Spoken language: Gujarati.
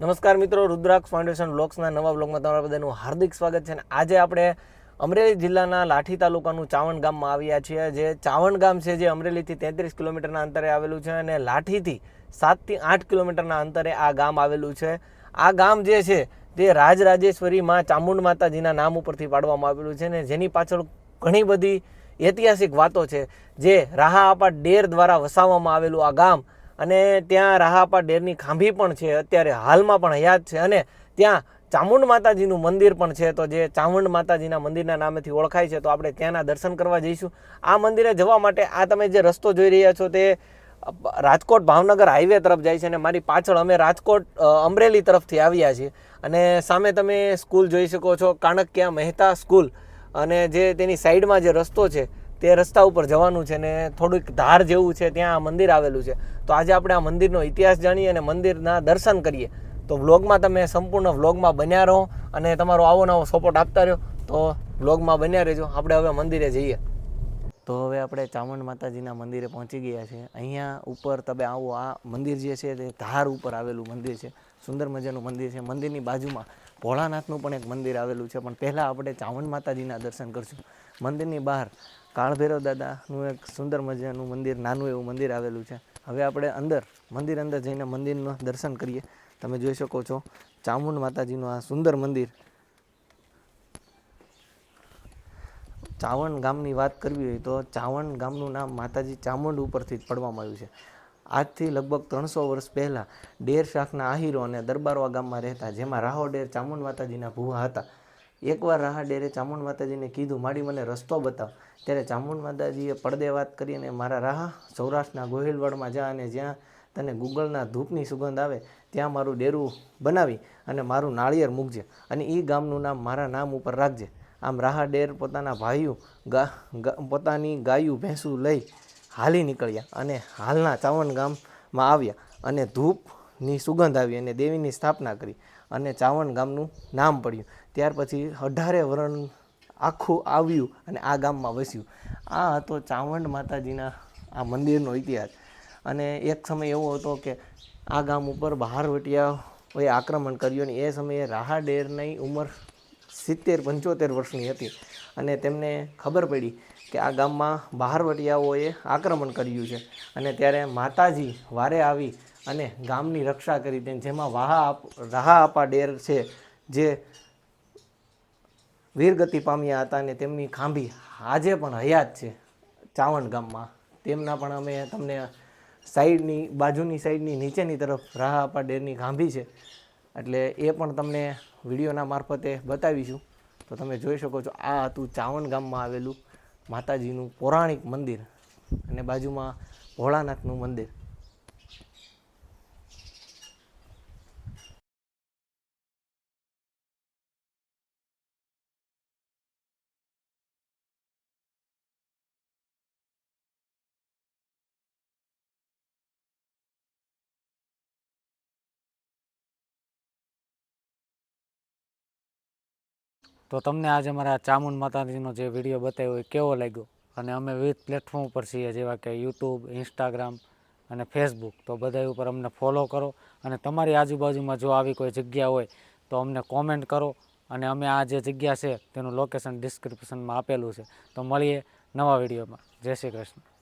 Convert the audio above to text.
નમસ્કાર મિત્રો, રુદ્રાક્ષ ફાઉન્ડેશન બ્લોક્સના નવા બ્લોગમાં તમારા બધાનું હાર્દિક સ્વાગત છે અને આજે આપણે અમરેલી જિલ્લાના લાઠી તાલુકાનું ચાવણ ગામમાં આવ્યા છીએ. જે ચાવણ ગામ છે જે અમરેલીથી તેત્રીસ કિલોમીટરના અંતરે આવેલું છે અને લાઠીથી સાતથી આઠ કિલોમીટરના અંતરે આ ગામ આવેલું છે. આ ગામ જે છે તે રાજરાજેશ્વરી માં ચામુંડ માતાજીના નામ ઉપરથી પાડવામાં આવેલું છે ને જેની પાછળ ઘણી બધી ઐતિહાસિક વાતો છે. જે રાહા આપા ડેર દ્વારા વસાવવામાં આવેલું આ ગામ અને ત્યાં રાહાપા ડેરની ખાંભી પણ છે, અત્યારે હાલમાં પણ હયાત છે. અને ત્યાં ચામુંડ માતાજીનું મંદિર પણ છે, તો જે ચામુંડ માતાજીના મંદિરના નામેથી ઓળખાય છે, તો આપણે ત્યાંના દર્શન કરવા જઈશું. આ મંદિરે જવા માટે આ તમે જે રસ્તો જોઈ રહ્યા છો તે રાજકોટ ભાવનગર હાઈવે તરફ જાય છે અને મારી પાછળ અમે રાજકોટ અમરેલી તરફથી આવ્યા છીએ. અને સામે તમે સ્કૂલ જોઈ શકો છો, કાણકિયા મહેતા સ્કૂલ. અને જે તેની સાઈડમાં જે રસ્તો છે તે રસ્તા ઉપર જવાનું છે ને થોડુંક ધાર જેવું છે, ત્યાં આ મંદિર આવેલું છે. તો આજે આપણે આ મંદિરનો ઇતિહાસ જાણીએ અને મંદિરના દર્શન કરીએ. તો વ્લોગમાં તમે સંપૂર્ણ વ્લોગમાં બન્યા રહો અને તમારો આવો નવો સપોર્ટ આપતા રહ્યો. તો વ્લોગમાં બન્યા રહેજો. આપણે હવે મંદિરે જઈએ. તો હવે આપણે ચામુંડ માતાજીના મંદિરે પહોંચી ગયા છે. અહીંયા ઉપર તમે આવો, આ મંદિર જે છે તે ધાર ઉપર આવેલું મંદિર છે. સુંદર મજાનું મંદિર છે. મંદિરની બાજુમાં ભોળાનાથનું પણ એક મંદિર આવેલું છે. પણ પહેલાં આપણે ચાવંડ માતાજીના દર્શન કરશું. મંદિરની બહાર કાળભૈરવ દાદાનું એક સુંદર મજાનું મંદિર, નાનું એવું મંદિર આવેલું છે. હવે આપણે અંદર, મંદિર અંદર જઈને મંદિરનું દર્શન કરીએ. તમે જોઈ શકો છો, ચામુંડ માતાજીનું આ સુંદર મંદિર. ચાવણ ગામની વાત કરવી હોય તો ચાવણ ગામનું નામ માતાજી ચામુંડ ઉપરથી જ પડવામાં આવ્યું છે. આજથી લગભગ ત્રણસો વર્ષ પહેલાં ડેર શાખના આહીરો અને દરબારવા ગામમાં રહેતા, જેમાં રાહો ડેર ચામુંડ માતાજીના ભૂવા હતા. એકવાર રાહા ડેરે ચામુંડ માતાજીને કીધું માડી મને રસ્તો બતાવ. ત્યારે ચામુંડ માતાજીએ પડદે વાત કરીને મારા રાહા, સૌરાષ્ટ્રના ગોહિલવાડમાં જા અને જ્યાં તને ગુગળના ધૂપની સુગંધ આવે, ત્યાં મારું ડેરું બનાવી અને મારું નાળિયેર મૂકજે અને એ ગામનું નામ મારા નામ ઉપર રાખજે. આમ રાહા ડેર પોતાના ભાઈઓ ગા પોતાની ગાયું, ભેંસું લઈ હાલી નીકળ્યા અને હાલના ચાવણ ગામમાં આવ્યા અને ધૂપની સુગંધ આવી અને દેવીની સ્થાપના કરી અને ચાવણ ગામનું નામ પડ્યું. ત્યાર પછી અઢારે વરણ આખું આવ્યું અને આ ગામમાં વસ્યું. આ હતો ચાવંડ માતાજીના આ મંદિરનો ઇતિહાસ. અને એક સમય એવો હતો કે આ ગામ ઉપર બહારવટિયાઓએ આક્રમણ કર્યું અને એ સમયે રાહા ડેરની ઉંમર સિત્તેર પંચોતેર વર્ષની હતી. અને તેમને ખબર પડી કે આ ગામમાં બહારવટિયાઓએ આક્રમણ કર્યું છે. અને ત્યારે માતાજી વારે આવી અને ગામની રક્ષા કરી તેમ જેમાં વાહા રાહા આપા ડેર છે, જે વીરગતિ પામ્યા હતા અને તેમની ખાંભી આજે પણ હયાત છે ચાવણ ગામમાં. તેમના પણ અમે તમને સાઈડની, બાજુની સાઈડની નીચેની તરફ રાહા આપા ડેરની ખાંભી છે. એટલે એ પણ તમને વિડીયોના મારફતે બતાવીશું. તો તમે જોઈ શકો છો, આ હતું ચાવણ ગામમાં આવેલું માતાજીનું પૌરાણિક મંદિર અને બાજુમાં ભોળાનાથનું મંદિર. તો તમને આજે અમારા ચામુંડ માતાજીનો જે વીડિયો બતાવ્યો એ કેવો લાગ્યો? અને અમે વિવિધ પ્લેટફોર્મ ઉપર છીએ, જેવા કે યુટ્યુબ ઇન્સ્ટાગ્રામ અને ફેસબુક તો બધા ઉપર અમને ફોલો કરો. અને તમારી આજુબાજુમાં જો આવી કોઈ જગ્યા હોય, તો અમને કોમેન્ટ કરો. અને અમે આ જે જગ્યા છે, તેનું લોકેશન ડિસ્ક્રિપ્શનમાં આપેલું છે. તો મળીએ નવા વિડીયોમાં. જય શ્રી કૃષ્ણ.